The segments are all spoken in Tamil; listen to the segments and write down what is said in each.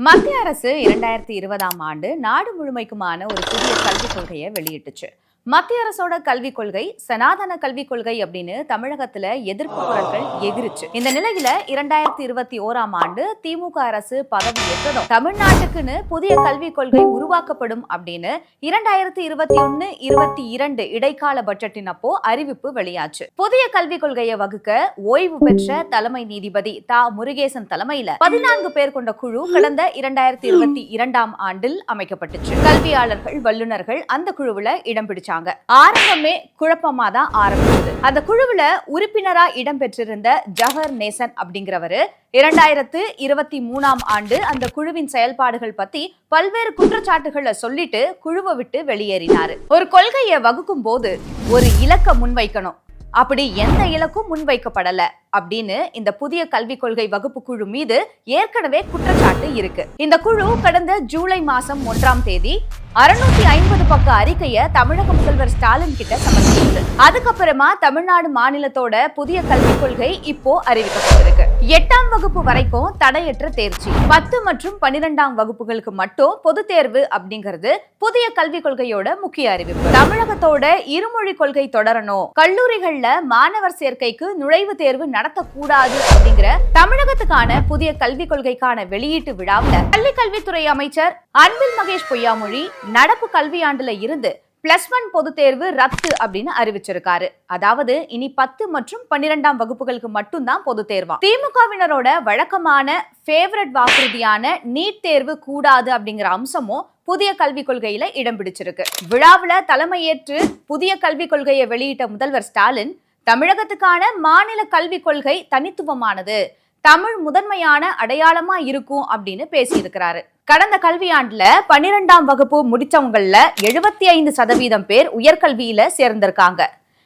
மத்திய அரசு இரண்டாயிரத்தி இருபதாம் ஆண்டு நாடு முழுமைக்குமான ஒரு புதிய கல்விக் கொள்கையை வெளியிட்டுச்சு. மத்திய அரசோட கல்விக் கொள்கை சனாதன கல்விக் கொள்கை அப்படின்னு தமிழகத்துல எதிர்ப்பு குரல்கள் எகிரிச்சு. இந்த நிலையில இரண்டாயிரத்தி இருபத்தி ஓராம் ஆண்டு திமுக அரசு பதவி ஏற்றதும் தமிழ்நாட்டுக்குன்னு புதிய கல்விக் கொள்கை உருவாக்கப்படும் அப்படின்னு இரண்டாயிரத்தி இருபத்தி ஒன்னு இருபத்தி இரண்டு இடைக்கால பட்ஜெட்டின் அப்போ அறிவிப்பு வெளியாச்சு. புதிய கல்விக் கொள்கையை வகுக்க ஓய்வு பெற்ற தலைமை நீதிபதி தா. முருகேசன் தலைமையில பதினான்கு பேர் கொண்ட குழு கடந்த இரண்டாயிரத்தி இருபத்தி இரண்டாம் ஆண்டில் அமைக்கப்பட்டுச்சு. கல்வியாளர்கள் வல்லுநர்கள் அந்த குழுவுல இடம் பிடிச்சாங்க. ஆரம்பமே குழப்பமா தான் ஆரம்பிச்சது. அந்த குழுவுல உறுப்பினரா இடம்பெற்றிருந்த ஜஹர் நேசன் அப்படிங்கிறவரு இரண்டாயிரத்து இருபத்தி மூணாம் ஆண்டு அந்த குழுவின் செயல்பாடுகள் பத்தி பல்வேறு குற்றச்சாட்டுகளை சொல்லிட்டு குழுவை விட்டு வெளியேறினாரு. ஒரு கொள்கையை வகுக்கும் போது ஒரு இலக்க முன்வைக்கணும். அப்படி எந்த இலக்கும் முன்வைக்கப்படல அப்படின்னு இந்த புதிய கல்விக் கொள்கை வகுப்பு குழு மீது ஏற்கனவே குற்றச்சாட்டு இருக்கு. இந்த குழு கடந்த ஜூலை மாசம் ஒன்றாம் தேதி அறுநூத்தி ஐம்பது பக்க அறிக்கையை தமிழக முதல்வர் ஸ்டாலின் கிட்ட சமர்ப்பித்தது. அதுக்கப்புறமா தமிழ்நாடு மாநிலத்தோட புதிய கல்விக் கொள்கை இப்போ அறிவிக்கப்பட்டிருக்கு. எட்டாம் வகுப்பு வரைக்கும் தடையற்ற தேர்ச்சி. பத்து மற்றும் பன்னிரெண்டாம் வகுப்புகளுக்கு மட்டும் பொது தேர்வு அப்படிங்கிறது புதிய கல்விக் கொள்கையோட முக்கிய அறிவிப்பு. தமிழகத்தோட இருமொழி கொள்கை தொடரணும். கல்லூரிகள்ல மாணவர் சேர்க்கைக்கு நுழைவு தேர்வு நடத்தக்கூடாது அப்படிங்கிற தமிழகத்துக்கான புதிய கல்விக் கொள்கைக்கான வெளியீட்டு விழாவில் பள்ளி கல்வித்துறை அமைச்சர் அன்பில் மகேஷ் பொய்யாமொழி நடப்பு கல்வியாண்டுல இருந்து பிளஸ் ஒன் பொது தேர்வு ரத்து அப்படின்னு அறிவிச்சிருக்காரு. அதாவது இனி பத்து மற்றும் பன்னிரெண்டாம் வகுப்புகளுக்கு மட்டும்தான் பொது தேர்வா? திமுகவினரோட வழக்கமான ஃபேவரட் வாக்குறுதியான நீட் தேர்வு கூடாது அப்படிங்கிற அம்சமும் புதிய கல்விக் கொள்கையில இடம் பிடிச்சிருக்கு. விழாவில் தலைமையேற்று புதிய கல்விக் கொள்கையை வெளியிட்ட முதல்வர் ஸ்டாலின் தமிழகத்துக்கான மாநில கல்விக் கொள்கை தனித்துவமானது. தமிழ் முதன்மையான அடையாளமா இருக்கும் அப்படின்னு பேசியிருக்கிறாரு. கடந்த கல்வியாண்டுல பன்னிரெண்டாம் வகுப்பு முடிச்சவங்கள்ல எழுபத்தி ஐந்து சதவீதம் பேர் உயர்கல்வியில சேர்ந்திருக்காங்க.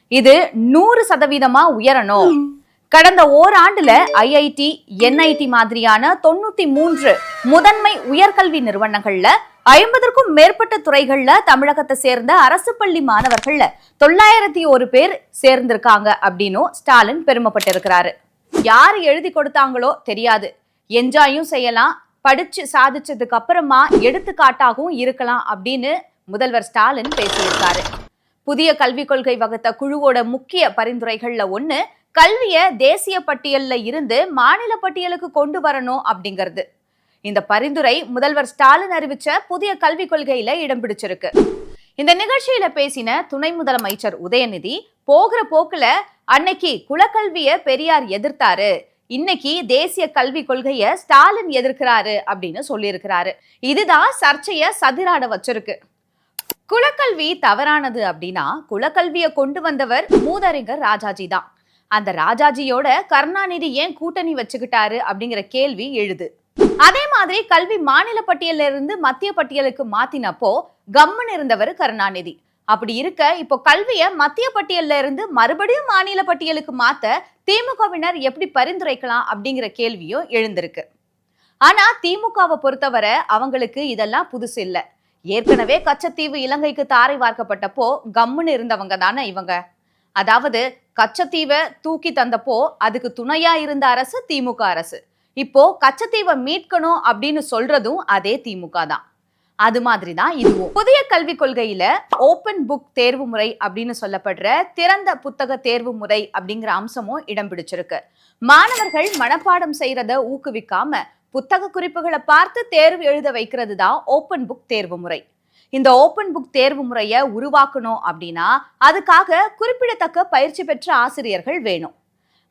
இது நூறு சதவீதமா உயரணும். கடந்த ஓராண்டுல ஐஐடி என்ஐடி மாதிரியான தொண்ணூத்தி மூன்று முதன்மை உயர்கல்வி நிறுவனங்கள்ல ஐம்பதற்கும் மேற்பட்ட துறைகள்ல தமிழகத்தை சேர்ந்த அரசு பள்ளி மாணவர்கள்ல தொள்ளாயிரத்தி ஒரு பேர் சேர்ந்திருக்காங்க அப்படின்னும் ஸ்டாலின் பெருமைப்பட்டிருக்கிறாரு. யார் எழுதி கொடுத்தாங்களோ தெரியாது. என்ஜாயும் செய்யலாம். படிச்சு சாதிச்சதுக்கு அப்புறமா எடுத்துக்காட்டாகவும் இருக்கலாம் அப்படின்னு முதல்வர் ஸ்டாலின் பேசியிருக்காரு. புதிய கல்விக் கொள்கை வகுத்த குழுவோட முக்கிய பரிந்துரைகள்ல ஒண்ணு கல்விய தேசிய பட்டியல்ல இருந்து மாநில பட்டியலுக்கு கொண்டு வரணும் அப்படிங்கிறது. இந்த பரிந்துரை முதல்வர் ஸ்டாலின் அறிவிச்ச புதிய கல்விக் கொள்கையில இடம் பிடிச்சிருக்கு. இந்த நிகழ்ச்சியில பேசின துணை முதலமைச்சர் உதயநிதி போகிற போக்குல அன்னைக்கு குலக்கல்விய பெரியார் எதிர்த்தாரு. இன்னைக்கு தேசிய கல்வி கொள்கைய ஸ்டாலின் எதிர்க்கிறாரு அப்படின்னு சொல்லியிருக்கிறாரு. இதுதான் சர்ச்சைய சதிராட வச்சிருக்கு. குலக்கல்வி தவறானது அப்படின்னா குலக்கல்வியை கொண்டு வந்தவர் மூதறிஞர் ராஜாஜி தான். அந்த ராஜாஜியோட கருணாநிதி ஏன் கூட்டணி வச்சுக்கிட்டாரு அப்படிங்கிற கேள்வி எழுது. அதே மாதிரி கல்வி மாநில பட்டியல்ல இருந்து மத்திய பட்டியலுக்கு மாத்தினப்போ கம்முன்னு இருந்தவர் கருணாநிதி. அப்படி இருக்க இப்போ கல்வியை மத்திய பட்டியல்ல இருந்து மறுபடியும் மாநில பட்டியலுக்கு மாத்த திமுகவினர் எப்படி பரிந்துரைக்கலாம் அப்படிங்கிற கேள்வியும் எழுந்திருக்கு. ஆனா திமுகவை பொறுத்தவரை அவங்களுக்கு இதெல்லாம் புதுசு இல்லை. ஏற்கனவே கச்சத்தீவு இலங்கைக்கு தாரை வார்க்கப்பட்டப்போ கம்முன்னு இருந்தவங்க தானே இவங்க. அதாவது கச்சத்தீவை தூக்கி தந்தப்போ அதுக்கு துணையா இருந்த அரசு திமுக அரசு. இப்போ கச்சத்தீவை மீட்கணும் அப்படின்னு சொல்றதும் அதே திமுக தான். அது மாதிரி தான் இதுவும். புதிய கல்விக் கொள்கையில ஓபன் புக் தேர்வு முறை அப்படின்னு சொல்லப்படுற திறந்த புத்தக தேர்வு முறை அப்படிங்கிற அம்சமும் இடம் பிடிச்சிருக்கு. மாணவர்கள் மனப்பாடம் செய்யறத ஊக்குவிக்காம புத்தக குறிப்புகளை பார்த்து தேர்வு எழுத வைக்கிறது தான் ஓப்பன் புக் தேர்வு முறை. இந்த ஓப்பன் புக் தேர்வு முறையை உருவாக்கணும் அப்படின்னா அதுக்காக குறிப்பிடத்தக்க பயிற்சி பெற்ற ஆசிரியர்கள் வேணும்.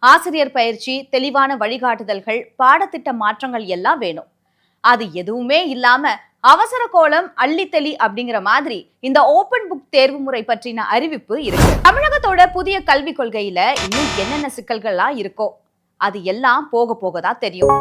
ஆசிரியர் பயிற்சி தெளிவான வழிகாட்டுதல்கள் பாடத்திட்ட மாற்றங்கள் எல்லாம் வேணும். அது எதுவுமே இல்லாம அவசர கோலம் அள்ளித்தெளி அப்படிங்கிற மாதிரி இந்த ஓப்பன் புக் தேர்வு முறை பற்றின அறிவிப்பு இருக்கு. தமிழகத்தோட புதிய கல்விக் கொள்கையில இன்னும் என்னென்ன சிக்கல்கள்லாம் இருக்கோ அது எல்லாம் போக போக தான் தெரியும்.